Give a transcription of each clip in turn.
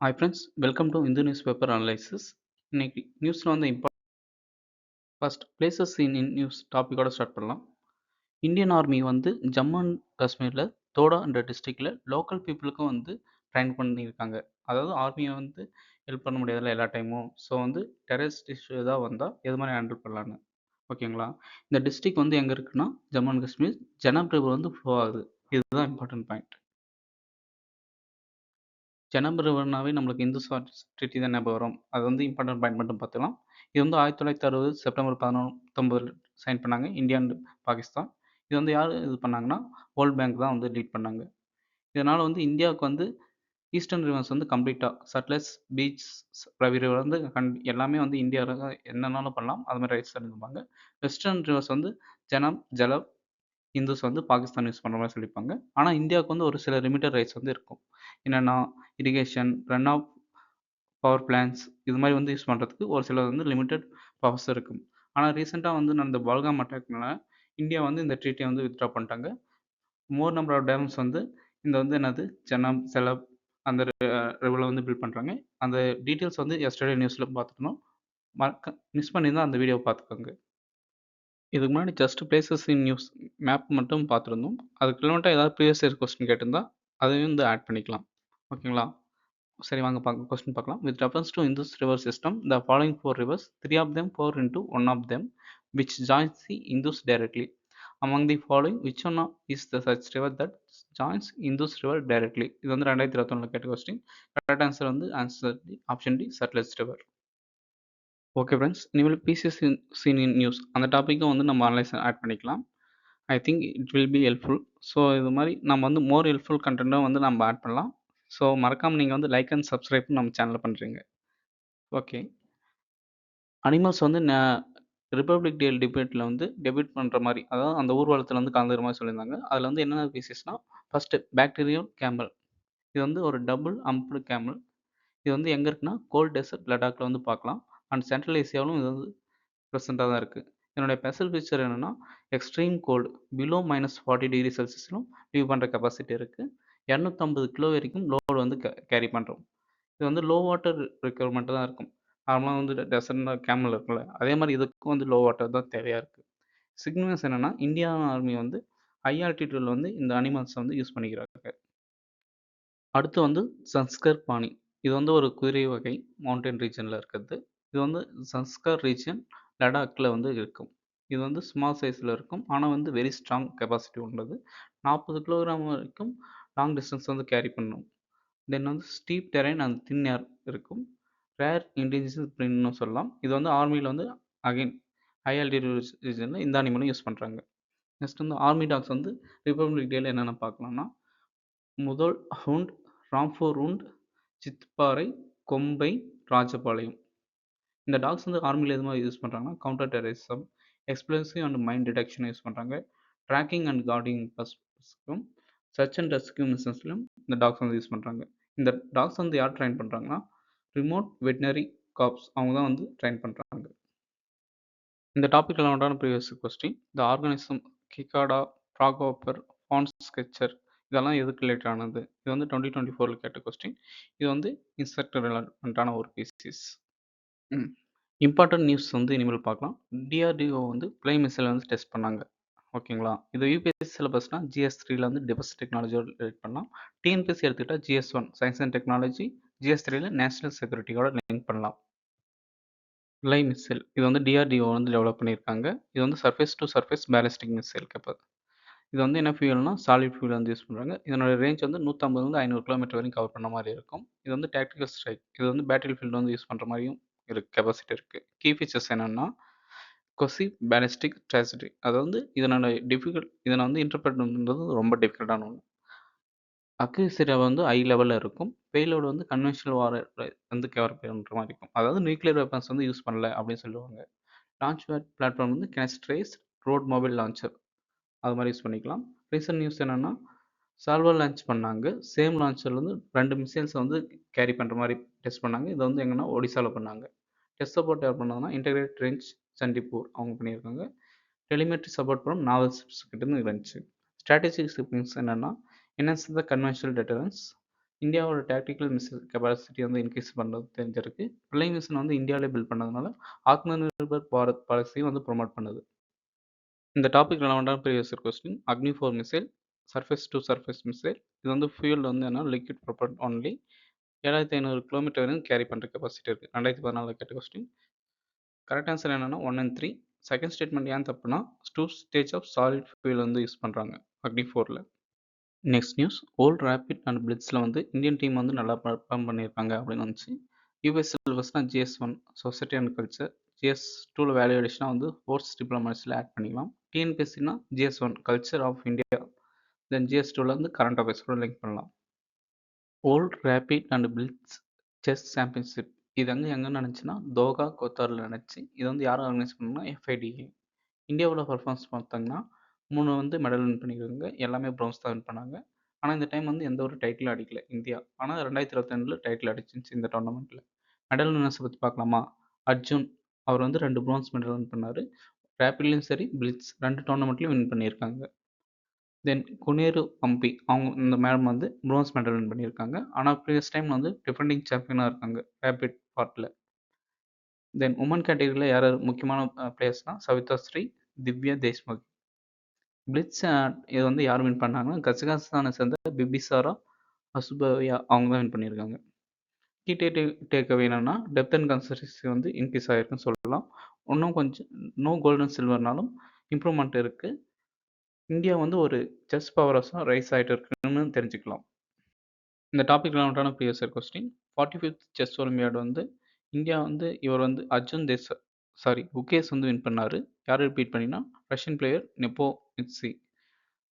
Hi friends welcome to Hindu newspaper analysis இன்னைக்கு நியூஸில் வந்து import first places in in news டாப்பிக்கோட start பண்ணலாம். Indian army வந்து Jammu and காஷ்மீரில் தோடா என்ற டிஸ்ட்ரிக்டில் லோக்கல் பீப்புளுக்கும் வந்து ட்ரைன் பண்ணியிருக்காங்க. அதாவது ஆர்மியை வந்து ஹெல்ப் பண்ண முடியாதுல்ல எல்லா டைமும் ஸோ வந்து டெரரிஸ்ட் இஷ்யூ ஏதாவது வந்தால் எது மாதிரி ஹேண்டில் பண்ணலான்னு ஓகேங்களா இந்த டிஸ்ட்ரிக் வந்து எங்கே இருக்குன்னா ஜம்மு அண்ட் காஷ்மீர் ஜனம் ரிவர் வந்து ஃப்ளோ ஆகுது இதுதான் இம்பார்ட்டன்ட் பாயிண்ட் ஜனம் நம்மளுக்கு இந்து ட்ரிட்டி தான் ஞாபகம் வரும். அது வந்து இம்பார்ட்டன்ட் பாயிண்ட் மட்டும் பார்த்துக்கலாம். இது வந்து ஆயிரத்தி தொள்ளாயிரத்தி அறுபது செப்டம்பர் பதினொன்று சைன் பண்ணாங்க. India and Pakistan. இது வந்து யார் இது பண்ணாங்கன்னா வேர்ல்ட் பேங்க் தான் வந்து லீட் பண்ணாங்க. இதனால் வந்து இந்தியாவுக்கு வந்து ஈஸ்டர்ன் ரிவர்ஸ் வந்து கம்ப்ளீட்டாக சட்லஸ் பீச் ரவி ரிவர் வந்து கண் எல்லாமே வந்து இந்தியாவில் என்னென்னாலும் பண்ணலாம். அது மாதிரி ரைட்ஸ் இருந்துப்பாங்க வெஸ்டர்ன் ரிவர்ஸ் வந்து ஜனம் ஜலம் இந்துஸ் வந்து பாகிஸ்தான் யூஸ் பண்ணுற மாதிரி சொல்லிப்பாங்க. ஆனால் இந்தியாவுக்கு வந்து ஒரு சில லிமிட்டட் ரைட்ஸ் வந்து இருக்கும். என்னென்னா irrigation run off power plans இது மாதிரி வந்து யூஸ் பண்ணுறதுக்கு ஒரு சில வந்து லிமிட்டட் பவர்ஸ் இருக்கும். ஆனால் ரீசெண்டாக வந்து நடந்த பால்காம் அட்டாக்னால இந்தியா வந்து இந்த ட்ரீட்டியை வந்து வித்ட்ரா பண்ணிட்டாங்க. மோர் நம்பர் ஆஃப் டேம்ஸ் வந்து இந்த வந்து என்னது? ஜனம் செலப் அந்த ரெவலில் வந்து பில்ட் பண்ணுறாங்க அந்த டீட்டெயில்ஸ் வந்து எஸ்டர்டே நியூஸில் பார்த்துக்கணும் மறக்க மிஸ் பண்ணியிருந்தால் அந்த வீடியோ பார்த்துக்கோங்க. இதுக்கு முன்னாடி just places in news map மட்டும் பார்த்துருந்தோம். அதுக்கு கிலோமீட்டர் ஏதாவது ப்ரீவியஸ் இயர் கொஸ்டின் கேட்டிருந்தா அதையும் வந்து ஆட் பண்ணிக்கலாம். ஓகேங்களா சரி வாங்க பார்க்க கொஸ்டின் பார்க்கலாம். With reference to Indus river system the following four rivers three of them four into one of them which joins the Indus directly among the following which one is the such river that joins Indus river directly இது வந்து ரெண்டாயிரத்தி இருபத்தொன்னில் கேட்ட question correct answer வந்து answer the option D Sutlej river okay friends இனிமேல் PCS seen in news அந்த டாப்பிக்கும் வந்து நம்ம அனலைஸ் ஆட் பண்ணிக்கலாம். I think it will be helpful so இது மாதிரி நம்ம வந்து மோர் ஹெல்ப்ஃபுல் கண்டென்ட்டும் வந்து நம்ம ஆட் பண்ணலாம். ஸோ மறக்காமல் நீங்கள் வந்து லைக் அண்ட் சப்ஸ்கிரைப் நம்ம சேனலில் பண்ணுறீங்க ஓகே அனிமல்ஸ் வந்து ரிப்பப்ளிக் டே டிபேட்டில் வந்து டெபிட் பண்ணுற மாதிரி அதாவது அந்த ஊர்வலத்தில் வந்து கலந்துக்கிற மாதிரி சொல்லியிருந்தாங்க. அதில் வந்து என்னென்ன பீசஸ்னால் ஃபஸ்ட்டு பேக்டீரியல் கேமல் இது வந்து ஒரு டபுள் அம்ப்டு கேமல் இது வந்து எங்கே இருக்குன்னா கோல்ட் டெசர்ட் லடாக்கில் வந்து பார்க்கலாம். அண்ட் சென்ட்ரல் ஏசியாவிலும் இது வந்து ப்ரெசண்ட்டாக தான் இருக்குது என்னுடைய ஸ்பெஷல் ஃபீச்சர் என்னென்னா extreme cold below minus forty degree செல்சியஸிலும் live பண்ணுற கெப்பாசிட்டி இருக்குது இரநூத்தம்பது கிலோ வரைக்கும் லோடு வந்து கேரி பண்ணுறோம் இது வந்து லோ வாட்டர் ரெக்யர்மெண்ட்டு தான் இருக்கும். நார்மலாக வந்து டெசர்ட் கேமல் இருக்குல்ல அதே மாதிரி இதுக்கும் வந்து லோ வாட்டர் தான் தேவையாக இருக்குது சிக்னல்ஸ் என்னென்னா இந்தியன் ஆர்மி வந்து ஹை ஆல்டிடியூடில் வந்து இந்த அனிமல்ஸை வந்து யூஸ் பண்ணிக்கிறாங்க. அடுத்து வந்து சன்ஸ்கர் பாணி. இது வந்து ஒரு குதிரை வகை மவுண்டன் ரீஜனில் இருக்கிறது. இது வந்து சன்ஸ்கர் ரீஜன் லடாக்கில் வந்து இருக்கும். இது வந்து ஸ்மால் சைஸில் இருக்கும். ஆனால் வந்து வெரி ஸ்ட்ராங் கெப்பாசிட்டி உள்ளது நாற்பது கிலோகிராம் வரைக்கும் லாங் டிஸ்டன்ஸ் வந்து கேரி பண்ணும். தென் வந்து steep terrain and thin air இருக்கும். ரேர் இன்டெலிஜென்ஸ் பிரின்னு சொல்லலாம். இது வந்து ஆர்மியில் வந்து அகைன் ஹை ஆல்டிடியூட் ரீஜனில் இந்த அனிமலும் யூஸ் பண்ணுறாங்க நெக்ஸ்ட் வந்து ஆர்மி டாக்ஸ் வந்து ரிப்பப்ளிக் டேல என்னென்ன பார்க்கலாம்னா முதல் ஹவுண்ட் ராம்ஃபோர் ரூண்ட் சித்பாறை கொம்பை ராஜபாளையம். இந்த டாக்ஸ் வந்து ஆர்மியில் எது மாதிரி யூஸ் பண்ணுறாங்கன்னா counter terrorism explosive and mind detection use பண்ணுறாங்க ட்ராக்கிங் அண்ட் கார்டிங் பர்ஸ்க்கும் சர்ச் அண்ட் ரெஸ்கியூ மிஷன்ஸ்லையும் இந்த டாக்ஸ் வந்து யூஸ் பண்ணுறாங்க இந்த டாக்ஸ் வந்து யார் ட்ரைன் பண்ணுறாங்கன்னா ரிமோட் வெட்டினரி காப்ஸ் அவங்க தான் வந்து ட்ரைன் பண்ணுறாங்க இந்த டாப்பிக்கில் உண்டான ப்ரீவியஸ் கொஸ்டின் இந்த organism cicada froghopper pond skater இதெல்லாம் எதுக்கு ரிலேட்டட் ஆனது? இது வந்து டுவெண்ட்டி டுவெண்ட்டி ஃபோரில் கேட்ட கொஸ்டின் இது வந்து இன்ஸ்ட்ரக்டர் ரிலவெண்ட்டான ஒரு பீசிஸ் இம்பார்ட்டன்ட் நியூஸ் வந்து இனிமேல் பார்க்கலாம். டிஆர்டிஓ வந்து பிளை மிசைல் வந்து டெஸ்ட் பண்ணாங்க. ஓகேங்களா? இது யூபிஎஸ்சி சிலபஸ்னால் ஜிஎஸ் த்ரீல வந்து டிஃபென்ஸ் டெக்னாலஜியோட ரிலேட் பண்ணலாம். டிஎன்பிஎஸ்சி எடுத்துக்கிட்டால் GS one science and technology GS த்ரீல நேஷனல் செக்யூரிட்டியோட லிங்க் பண்ணலாம். பிளை மிசைல் இது வந்து டிஆர்டிஓ வந்து டெவலப் பண்ணியிருக்காங்க. இது வந்து surface to surface ballistic missile கேப்பது. இது வந்து என்ன ஃபியூல்னா சாலிட் ஃபியூல் வந்து யூஸ் பண்ணுறாங்க இதனோட ரேஞ்ச் வந்து நூற்றம்பதுலேருந்து ஐநூறு கிலோமீட்டர் வரைக்கும் கவர் பண்ண மாதிரி இருக்கும். இது வந்து டாக்டிக்கல் ஸ்ட்ரைக் இது வந்து பேட்டில் ஃபீல்டு வந்து யூஸ் பண்ணுற மாதிரியும் இருக்குது கெப்பாசிட்டி இருக்குது கீ ஃபீச்சர்ஸ் என்னென்னா கொசி பேலிஸ்டிக் ட்ராஜடி அதாவது வந்து இதனோட டிஃபிகல்ட் இதனை வந்து இன்டர்பிரட் பண்ணுறது ரொம்ப டிஃபிகல்ட்டான ஒன்று அக்யூசரி வந்து ஹை லெவலில் இருக்கும். பேலோடு வந்து கன்வென்ஷனல் வார வந்து கவர் பண்ணுற மாதிரி இருக்கும். அதாவது நியூக்ளியர் வெப்பன்ஸ் வந்து யூஸ் பண்ணல அப்படின்னு சொல்லுவாங்க. லான்ச் பிளாட்ஃபார்ம் வந்து கெனஸ்ட்ரேஸ் ரோட் மொபைல் லான்ச்சர் அது மாதிரி யூஸ் பண்ணிக்கலாம். ரீசன்ட் நியூஸ் என்னென்னா சால்வர் லான்ச் பண்ணாங்க. சேம் லான்ச்சர்லேருந்து வந்து ரெண்டு மிசைல்ஸை வந்து கேரி பண்ணுற மாதிரி டெஸ்ட் பண்ணாங்க. இதை வந்து எங்கன்னா ஒடிசாவில் பண்ணாங்க. டெஸ்ட் சப்போர்ட் யார் பண்ணாங்கன்னா இன்டெகிரேட் ரேஞ்ச் சண்டிப்பூர் அவங்க பண்ணியிருக்காங்க. டெலிமெட்ரி சப்போர்ட் பண்ண நாவல்ஸ் கிட்டேருந்து இருந்துச்சு. ஸ்ட்ராட்டஜிக் சிப்ளிங்ஸ் என்னென்னா enhance த கன்வென்ஷனல் டெட்டரன்ஸ் இந்தியாவோட டாக்டிக்கல் மிசைல் கெப்பாசிட்டி வந்து இன்க்ரீஸ் பண்ணுறது தெரிஞ்சிருக்கு. பிள்ளை மிஷன் வந்து இந்தியாவிலே பில்ட் பண்ணதுனால ஆத்ம நிர்பர் பாரத் பாலிசியும் வந்து ப்ரொமோட் பண்ணுது. இந்த topic ரெலவெண்டான previous question Agni four missile surface to surface missile இது வந்து ஃபியூல் வந்து என்ன லிக்விட் ப்ரொபட் ஒன்லி ஏழாயிரத்தி ஐநூறு கிலோமீட்டர் வரையும் கேரி பண்ணுற கெப்பாசிட்டி இருக்குது ரெண்டாயிரத்தி பதினாலு கேட்ட கொஸ்டின் கரெக்ட் ஆன்சர் என்னென்னா one and three second statement ஏன் தப்புனா two stage of solid fuel வந்து யூஸ் பண்ணுறாங்க அக்னி ஃபோரில் next news world rapid and பிளிட்ஸில் வந்து இந்தியன் டீம் வந்து நல்லா பர்ஃபார்ம் பண்ணியிருக்காங்க அப்படின்னு வந்துச்சு. US சிலபஸ்னா GS one society and culture GS டூவில் வேல்யூ அடிஷனாக வந்து ஸ்போர்ட்ஸ் டிப்ளமாஸில் ஆட் பண்ணிக்கலாம். டிஎன்பிஎஸ்சினா GS one culture of India then GS டூவில் வந்து கரண்ட் அஃபேர்ஸோட லிங்க் பண்ணலாம். World rapid and blitz chess championship இது அங்கே எங்கே நினச்சின்னா தோகா கோத்தாரில் நினச்சி இது வந்து யார் ஆர்கனைஸ் பண்ணால் எஃப்ஐடிஏ இந்தியாவில் பர்ஃபார்மன்ஸ் பார்த்தாங்கன்னா மூணு வந்து மெடல் வின் பண்ணியிருக்காங்க. எல்லாமே ப்ரௌன்ஸ் தான் வின் பண்ணாங்க. ஆனால் இந்த டைம் வந்து எந்த ஒரு டைட்டிலும் அடிக்கல இந்தியா. ஆனால் ரெண்டாயிரத்தி இருபத்தி டைட்டில் அடிச்சிருந்துச்சு இந்த டோர்னமெண்ட்டில் மெடல் வின்னர்ஸை பற்றி பார்க்கலாமா? அர்ஜுன் அவர் வந்து ரெண்டு ப்ரான்ஸ் மெடல் வின் பண்ணார். ரேப்பிட்லேயும் சரி பிளிட்ஸ் ரெண்டு டோர்னமெண்ட்லையும் வின் பண்ணியிருக்காங்க. தென் குனேரு பம்பி அவங்க இந்த மேடம் வந்து ப்ரோன்ஸ் மெடல் வின் பண்ணியிருக்காங்க. ஆனால் ப்ரீவியஸ் டைம் வந்து டிஃபெண்டிங் சாம்பியனாக இருக்காங்க ரேபிட் பார்ட்டில் தென் உமன் கேட்டகரியில் யார் முக்கியமான பிளேயர்ஸ்னால் சவிதா ஸ்ரீ திவ்யா தேஷ்முக். பிளிட்ஸ் இது வந்து யார் வின் பண்ணாங்கன்னா கசகஸ்தானை சேர்ந்த பிபிசாரா அசுபவியா அவங்க தான் வின் பண்ணியிருக்காங்க. கீ டே டேக் என்னன்னா டெப்த் அண்ட் கன்சிஸ்டன்சி வந்து இன்க்ரீஸ் ஆகிருக்குன்னு சொல்லலாம். இன்னும் கொஞ்சம் நோ கோல்டன் சில்வர்னாலும் இம்ப்ரூவ்மெண்ட் இருக்குது இந்தியா வந்து ஒரு செஸ் பவரஸாக ரைஸ் ஆகிட்டு இருக்குன்னு தெரிஞ்சுக்கலாம். இந்த topic ரிலவெண்ட்டான previous question forty fifth chess olympiad வந்து இந்தியா வந்து இவர் வந்து அர்ஜுன் தேச சாரி உகேஸ் வந்து வின் பண்ணார். யார் ரிப்பீட் பண்ணினா Russian player Nepomniachtchi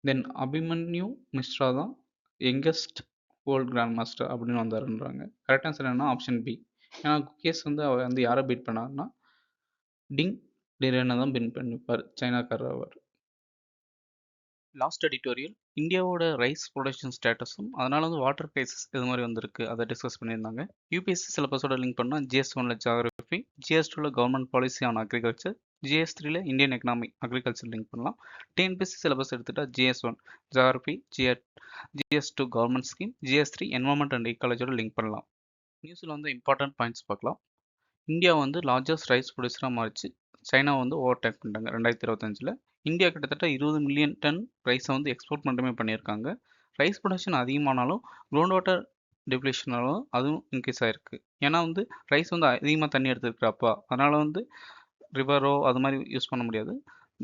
then Abhimanyu Mishra தான் யங்கஸ்ட் வேர்ல்ட் கிராண்ட் மாஸ்டர் அப்படின்னு வந்தாருன்றாங்க. கரெக்ட் ஆன்சர் என்னன்னா ஆப்ஷன் பி ஏன்னா குகேஸ் வந்து அவர் வந்து யாரை பீட் பண்ணாருன்னா டிங் டிரேனை தான் பின் பண்ணிப்பார். சைனாக்காரர் அவர். லாஸ்ட் எடிட்டோரியல் இந்தியாவோட ரைஸ் ப்ரொடக்ஷன் ஸ்டேட்டஸும் அதனால வந்து வாட்டர் ப்ரைசஸ் இது மாதிரி வந்திருக்கு அதை டிஸ்கஸ் பண்ணியிருந்தாங்க. யூபிஎஸ்சி சிலபஸோட லிங்க் பண்ணால் ஜிஎஸ் ஒன்ல ஜாகிரபி ஜிஎஸ் டூவில் government policy on agriculture GS த்ரீல இந்தியன் எக்கனாமி அக்ரிகல்ச்சர் லிங்க் பண்ணலாம். டிஎன்பிஎஸ்சி சிலபஸ் எடுத்துட்டா GS one geography ஜிஎட் GS two government scheme GS three environment and ஈக்காலஜியோட link பண்ணலாம். நியூஸில் வந்து இம்பார்ட்டன்ட் பாயிண்ட்ஸ் பார்க்கலாம். இந்தியா வந்து லார்ஜஸ்ட் ரைஸ் ப்ரொடியூசராக மாறிச்சு. சைனா வந்து ஓவர்டேக் பண்ணிட்டாங்க. ரெண்டாயிரத்தி இருபத்தஞ்சில். இந்தியா கிட்டத்தட்ட இருபது மில்லியன் டன் ரைஸை வந்து எக்ஸ்போர்ட் மட்டுமே பண்ணியிருக்காங்க. ரைஸ் ப்ரொடக்ஷன் அதிகமானாலும் க்ரௌண்ட் வாட்டர் டிப்ளேஷனாலும் அதுவும் இன்க்ரீஸ் ஆகிருக்கு ஏன்னா வந்து ரைஸ் வந்து அதிகமாக தண்ணி எடுத்துருக்கிறப்பா அதனால் வந்து ரிவரோ அது மாதிரி யூஸ் பண்ண முடியாது.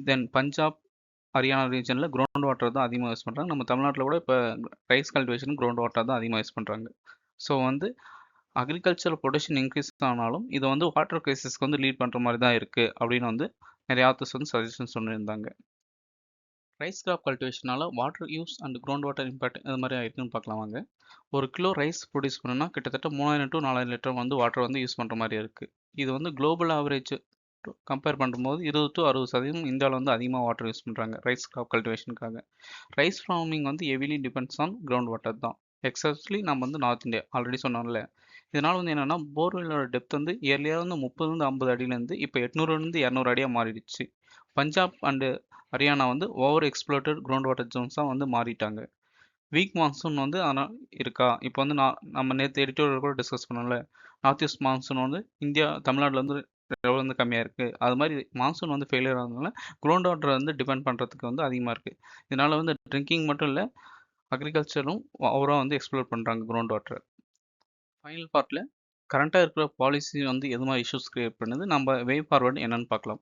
தென் பஞ்சாப் ஹரியானா ரீஜனில் கிரவுண்ட் வாட்டர் தான் அதிகமாக யூஸ் பண்ணுறாங்க நம்ம தமிழ்நாட்டில் கூட இப்போ ரைஸ் கல்டிவேஷன் கிரவுண்ட் வாட்டர் தான் அதிகமாக யூஸ் பண்ணுறாங்க ஸோ வந்து அக்ரிகல்ச்சர் ப்ரொடக்ஷன் இன்க்ரீஸ் ஆனாலும் இது வந்து வாட்டர் கிரைசிஸ்க்கு வந்து லீட் பண்ணுற மாதிரி தான் இருக்குது அப்படின்னு வந்து நிறைய ஆத்தர்ஸ் வந்து சஜஷன் சொல்லியிருந்தாங்க. Rice crop கல்டிவேஷனால water use and ground water impact இது மாதிரி ஆயிருக்குன்னு பார்க்கலாம் வாங்க. ஒரு கிலோ ரைஸ் ப்ரொடியூஸ் பண்ணுன்னா கிட்டத்தட்ட மூணாயிரம் டு நாலாயிரம் லிட்டர் வந்து வாட்டர் வந்து யூஸ் பண்ணுற மாதிரி இருக்குது இது வந்து குளோபல் ஆவரேஜ் கம்பேர் பண்ணும்போது இருபது டு அறுபது சதவீதம் இந்தியாவில் வந்து அதிகமாக வாட்டர் யூஸ் பண்ணுறாங்க ரைஸ் கிராப் கல்டிவேஷனுக்காக ரைஸ் ஃபார்மிங் வந்து heavily depends on ground water தான். எக்ஸப்ட்லி நம்ம வந்து நார்த் இந்தியா ஆல்ரெடி சொன்னோம்ல. இதனால் வந்து என்னென்னா போர்வெல்லோட டெப்த் வந்து இயர்லியாக வந்து முப்பதுலேருந்து ஐம்பது அடியிலேருந்து இப்போ எட்நூறுலேருந்து இரநூறு அடியாக மாறிடுச்சு. பஞ்சாப் அண்டு ஹரியானா வந்து ஓவர் எக்ஸ்ப்ளோட்டட் கிரவுண்ட் வாட்டர் ஜோன்ஸாக வந்து மாறிட்டாங்க. வீக் மான்சூன் வந்து ஆனால் இருக்கா? இப்போ வந்து நான் நம்ம நேற்று எடிட்டோரியல் கூட டிஸ்கஸ் பண்ணோம்ல நார்த் ஈஸ்ட் மான்சூன் வந்து இந்தியா தமிழ்நாட்டில் வந்து லெவல் வந்து கம்மியாக இருக்குது அது மாதிரி மான்சூன் வந்து ஃபெயிலியர் ஆனதுனால கிரவுண்ட் வாட்டர் வந்து டிபெண்ட் பண்ணுறதுக்கு வந்து அதிகமாக இருக்குது இதனால் வந்து ட்ரிங்கிங் மட்டும் இல்லை அக்ரிகல்ச்சரும் ஓவராக வந்து எக்ஸ்ப்ளோர் பண்ணுறாங்க கிரவுண்ட் வாட்டரை ஃபைனல் பார்ட்டில் கரண்ட்டாக இருக்கிற பாலிசி வந்து எது மாதிரி இஷ்யூஸ் கிரியேட் பண்ணுது? நம்ம வே ஃபார்வர்டு என்னென்னு பார்க்கலாம்.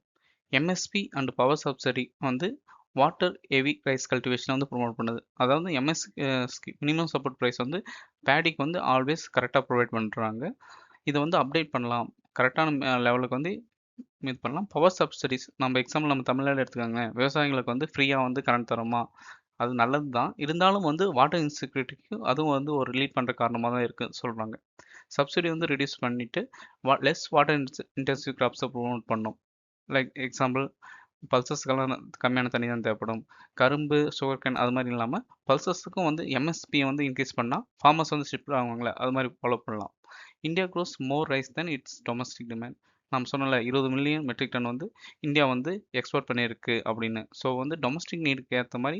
எம்எஸ்பி அண்ட் பவர் சப்சிடி வந்து வாட்டர் ஹெவி ரைஸ் கல்டிவேஷனை வந்து ப்ரொமோட் பண்ணுது. அதாவது எம்எஸ் மினிமம் சப்போர்ட் ப்ரைஸ் வந்து பேடிக்கு வந்து ஆல்வேஸ் கரெக்டாக ப்ரொவைட் பண்ணுறாங்க இதை வந்து அப்டேட் பண்ணலாம். கரெக்டான லெவலுக்கு வந்து இது பண்ணலாம். பவர் சப்சிடிஸ் நம்ம எக்ஸாம்பிள் நம்ம தமிழ்நாடு எடுத்துக்கோங்க விவசாயிகளுக்கு வந்து ஃப்ரீயாக வந்து கரண்ட் தரோமா? அது நல்லது தான். இருந்தாலும் வந்து வாட்டர் இன்செக்யூரிட்டிக்கு அதுவும் வந்து ஒரு ரிலீட் பண்ணுற காரணமாக தான் இருக்குது சொல்கிறாங்க சப்சிடி வந்து ரிடியூஸ் பண்ணிவிட்டு வா லெஸ் வாட்டர் இன்டென்சிவ் கிராப்ஸை ப்ரொமோட் பண்ணோம். லைக் எக்ஸாம்பிள் பல்சஸ்க்கெல்லாம் கம்மியான தண்ணி தான் தேவைப்படும். கரும்பு சுகர் கேன் அது மாதிரி இல்லாமல் பல்சஸுக்கும் வந்து எம்எஸ்பியை வந்து இன்க்ரீஸ் பண்ணால் ஃபார்மர்ஸ் வந்து ஷிஃப்ட் ஆகுவாங்களே அது மாதிரி ஃபாலோ பண்ணலாம். India grows more rice then its domestic demand நம்ம சொன்னல இருபது மில்லியன் மெட்ரிக் டன் வந்து இந்தியா வந்து எக்ஸ்போர்ட் பண்ணியிருக்கு அப்படின்னு. ஸோ வந்து டொமஸ்டிக் நீடுக்கு ஏற்ற மாதிரி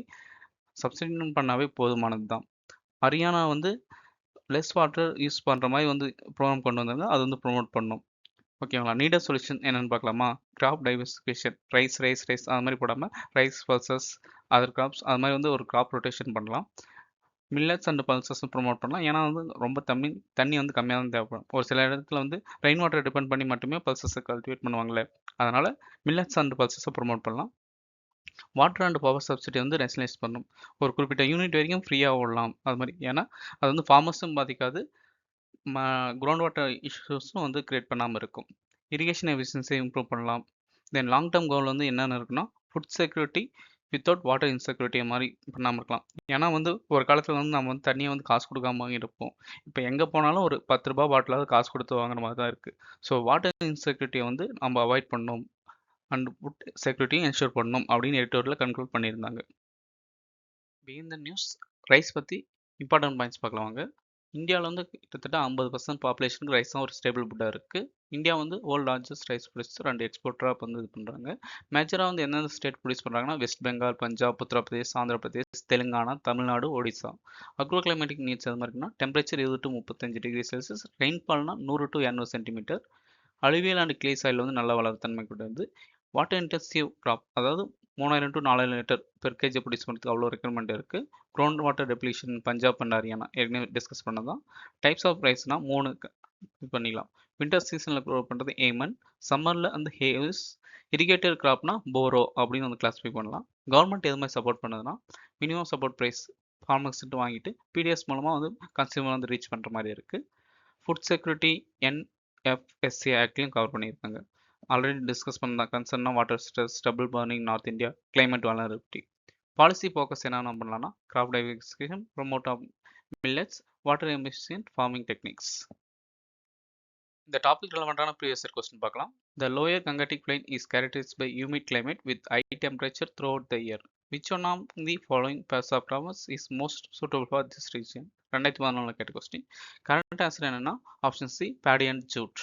சப்ஸ்டிடியூட் பண்ணாவே போதுமானது தான் ஹரியானா வந்து லெஸ் வாட்டர் யூஸ் பண்ணுற மாதிரி வந்து ப்ரோக்ராம் கொண்டு வந்தாங்க அது வந்து ப்ரொமோட் பண்ணும். ஓகேங்களா நீடர் சொல்யூஷன் என்னென்னு பார்க்கலாமா? Crop diversification rice rice rice அது மாதிரி போடாமல் ரைஸ் பல்சஸ் அதர் கிராப்ஸ் அது மாதிரி வந்து ஒரு கிராப் ரொட்டேஷன் பண்ணலாம். மில்லட்ஸ் அண்ட் பல்சஸ் ப்ரொமோட் பண்ணலாம். ஏன்னா வந்து ரொம்ப தண்ணி தண்ணி வந்து கம்மியாக தான் தேவைப்படும். ஒரு சில இடத்துல வந்து ரெயின் வாட்டர் டிபெண்ட் பண்ணி மட்டுமே பல்சஸை கல்டிவேட் பண்ணுவாங்களே. அதனால் மில்லட்ஸ் அண்ட் பல்சஸை ப்ரொமோட் பண்ணலாம். வாட்டர் அண்ட் பவர் சப்சிடி வந்து ரெசனைஸ் பண்ணும். ஒரு குறிப்பிட்ட யூனிட் வரைக்கும் ஃப்ரீயாக ஓடலாம். அது மாதிரி. ஏன்னா அது வந்து ஃபார்மர்ஸும் பாதிக்காது. கிரவுண்ட் வாட்டர் இஷ்யூஸும் வந்து க்ரியேட் பண்ணாமல் இருக்கும். இரிகேஷன் எஃபிஷியன்சியை இம்ப்ரூவ் பண்ணலாம். தென் லாங் டேர்ம் கோல் வந்து என்னென்ன இருக்குன்னா food security without water insecurity மாதிரி பண்ணாமல் இருக்கலாம். ஏன்னா வந்து ஒரு காலத்தில் வந்து நம்ம வந்து தண்ணியை வந்து காசு கொடுக்காம இருப்போம். இப்போ எங்கே போனாலும் ஒரு பத்து ரூபா பாட்டிலாவது காசு கொடுத்து வாங்குற மாதிரி தான் இருக்குது ஸோ வாட்டர் இன்செக்யூரிட்டியை வந்து நம்ம அவாய்ட் பண்ணணும் அண்ட் புட் செக்யூரிட்டியும் என்ஷூர் பண்ணணும் அப்படின்னு எடிட்டோரில் கன்க்ளூட் பண்ணியிருந்தாங்க. பீன் த நியூஸ் ரைஸ் பற்றி இம்பார்ட்டன்ட் பாயிண்ட்ஸ் பார்க்கலாம் வாங்க. இந்தியாவில் வந்து கிட்டத்தட்ட ஐம்பது பர்சன்ட் பாப்புலேஷனுக்கு ரைஸ் தான் ஒரு ஸ்டேபிள் ஃபுட்டாக இருக்குது இந்தியா வந்து world largest rice producer and எக்ஸ்போர்ட்டராக வந்து இது பண்ணுறாங்க மேஜராக வந்து எந்தெந்த ஸ்டேட் ப்ரொடியூஸ் பண்ணுறாங்கன்னா West Bengal Punjab Uttar Pradesh Andhra Pradesh Telangana Tamil Nadu Odisha agro climatic needs அது மாதிரினா டெம்பரேச்சர் இருபது டு முப்பத்தஞ்சு டிகிரி செல்சியஸ் ரெயின்ஃபால்னா நூறு டு இரநூறு சென்டிமீட்டர் அழிவியல் அண்ட் கிளே சாயில் வந்து நல்ல வளர்த்தன்மை கொண்டது. வாட்டர் இன்டென்சிவ் கிராப் அதாவது மூணாயிரம் டு நாலாயிரம் லிட்டர் பெர் கேஜி ப்ரொடியூஸ் பண்ணுறதுக்கு அவ்வளோ ரெக்கமெண்ட் இருக்குது ground water depletion Punjab and Haryana ஏற்கனவே டிஸ்கஸ் பண்ணதான் டைப்ஸ் ஆஃப் ரைஸ்னால் மூணு இது பண்ணிக்கலாம். வின்டர் சீசனில் க்ரோ பண்ணுறது ஏமன் சம்மரில் அந்த ஹேவ்ஸ் இரிகேட்டட் கிராப்னா போரோ அப்படின்னு வந்து கிளாஸிஃபை பண்ணலாம். கவர்மெண்ட் எது மாதிரி சப்போர்ட் பண்ணுதுன்னா மினிமம் சப்போர்ட் ப்ரைஸ் ஃபார்மர்ஸ்ட்டு வாங்கிட்டு பிடிஎஸ் மூலமாக வந்து கன்சியூமர் வந்து ரீச் பண்ணுற மாதிரி இருக்குது ஃபுட் செக்யூரிட்டி என்எஃப்எஸ்சி ஆக்ட்லையும் கவர் பண்ணியிருக்காங்க. ஆல்ரெடி டிஸ்கஸ் பண்ண கன்சர்ன்னா water stress double burning north India climate வளர்ச்சி பாலிசி ஃபோக்கஸ் என்னென்ன பண்ணலாம்னா crop diversification promote of millets water emission farming techniques இந்த டாபிக் ரெலவெண்டான ப்ரீவியஸ் இயர் கொஸ்டின் பார்க்கலாம். The lower Gangetic plain is characterised by humid climate with high temperature throughout the year which one am the following pair of grammars is most suitable for this region ரெண்டாயிரத்தி பதினாலு கேட்ட question current answer என்னன்னா option C paddy and jute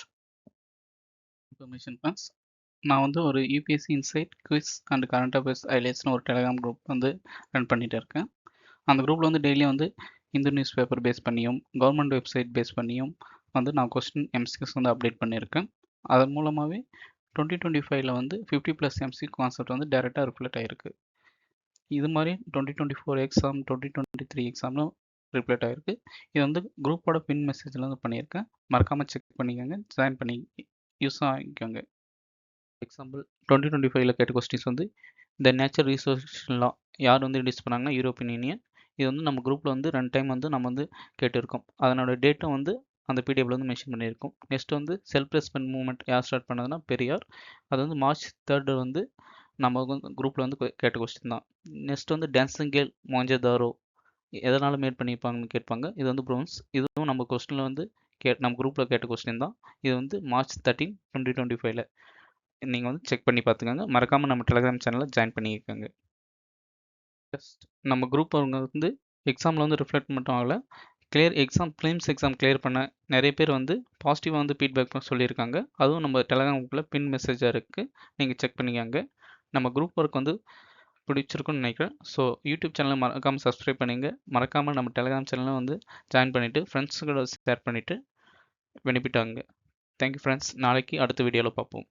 information friends நான் வந்து ஒரு UPSC insight quiz and current affairs ஐலேட்ஸ்னு ஒரு Telegram group வந்து run பண்ணிகிட்டு இருக்கேன். அந்த குரூப்பில் வந்து டெய்லியும் வந்து இந்து நியூஸ் பேப்பர் பேஸ் பண்ணியும் கவர்மெண்ட் வெப்சைட் பேஸ் பண்ணியும் வந்து நான் கொஸ்டின் எம்சிக்ஸ் வந்து அப்டேட் பண்ணியிருக்கேன். அதன் மூலமாகவே டுவெண்ட்டி டுவெண்ட்டி ஃபைவ்ல வந்து ஃபிஃப்டி ப்ளஸ் எம்சி கான்செப்ட் வந்து டேரெக்டாக ரிஃப்ளெக்ட் ஆகிருக்கு இது மாதிரி twenty twenty four exam twenty twenty three எக்ஸாம்லாம் ரிப்ளேட் ஆகிருக்கு இது வந்து குரூப்போட பின் மெசேஜில் வந்து பண்ணியிருக்கேன். மறக்காமல் செக் பண்ணிக்கோங்க ஜாயின் பண்ணி யூஸ் ஆகிக்கோங்க எக்ஸாம்பிள் டுவெண்ட்டி டுவெண்ட்டி ஃபைவ்ல கேட்ட கொஸ்டின்ஸ் வந்து இந்த நேச்சர் ரிசோர்ஸ் லா யார் வந்து இன்ட்யூஸ் பண்ணாங்கன்னா யூரோப்பியன் யூனியன் இது வந்து நம்ம குரூப்பில் வந்து ரெண்டு டைம் வந்து நம்ம வந்து கேட்டிருக்கோம். அதனோட டேட்டும் வந்து அந்த பிடிஎஃப்ல வந்து மென்ஷன் பண்ணியிருக்கோம். நெக்ஸ்ட் வந்து செல்ஃப் ரெஸ்பெண்ட் மூவ்மெண்ட் யார் ஸ்டார்ட் பண்ணதுன்னா பெரியார். அது வந்து மார்ச் தேர்டு வந்து நம்ம வந்து குரூப்பில் வந்து கேட்ட கொஸ்டின் தான். நெக்ஸ்ட் வந்து டான்சிங் கேல் மோஞ்சதாரோ எதனால் மேட் பண்ணியிருப்பாங்கன்னு கேட்பாங்க. இது வந்து ப்ரோன்ஸ் இதுவும் நம்ம கொஸ்டினில் வந்து கே நம்ம குரூப்பில் கேட்ட கொஸ்டின் தான். இது வந்து மார்ச் தேர்ட்டின் டுவெண்ட்டி டுவெண்ட்டி ஃபைவ்ல நீங்கள் வந்து செக் பண்ணி பார்த்துக்கோங்க. மறக்காமல் நம்ம டெலிகிராம் சேனலில் ஜாயின் பண்ணியிருக்கோங்க ஜஸ்ட் நம்ம குரூப் அவங்க வந்து எக்ஸாமில் வந்து ரிஃப்ளெக்ட் மட்டும் ஆகலை. Clear exam prelims exam clear பண்ண நிறைய பேர் வந்து பாசிட்டிவாக வந்து ஃபீட்பேக் சொல்லியிருக்காங்க. அதுவும் நம்ம டெலிகிராம் குரூப்பில் பின் மெசேஜாக இருக்குது நீங்கள் செக் பண்ணிக்கோங்க. நம்ம குரூப் ஒர்க் வந்து பிடிச்சிருக்குன்னு நினைக்கிறேன். ஸோ யூடியூப் சேனலை மறக்காமல் சப்ஸ்கிரைப் பண்ணிங்க. மறக்காமல் நம்ம டெலிகிராம் சேனலில் வந்து ஜாயின் பண்ணிவிட்டு ஃப்ரெண்ட்ஸுங்களோட ஷேர் பண்ணிவிட்டு பெனிஃபிட் ஆகுங்க தேங்க்யூ ஃப்ரெண்ட்ஸ் நாளைக்கு அடுத்த வீடியோவில் பார்ப்போம்.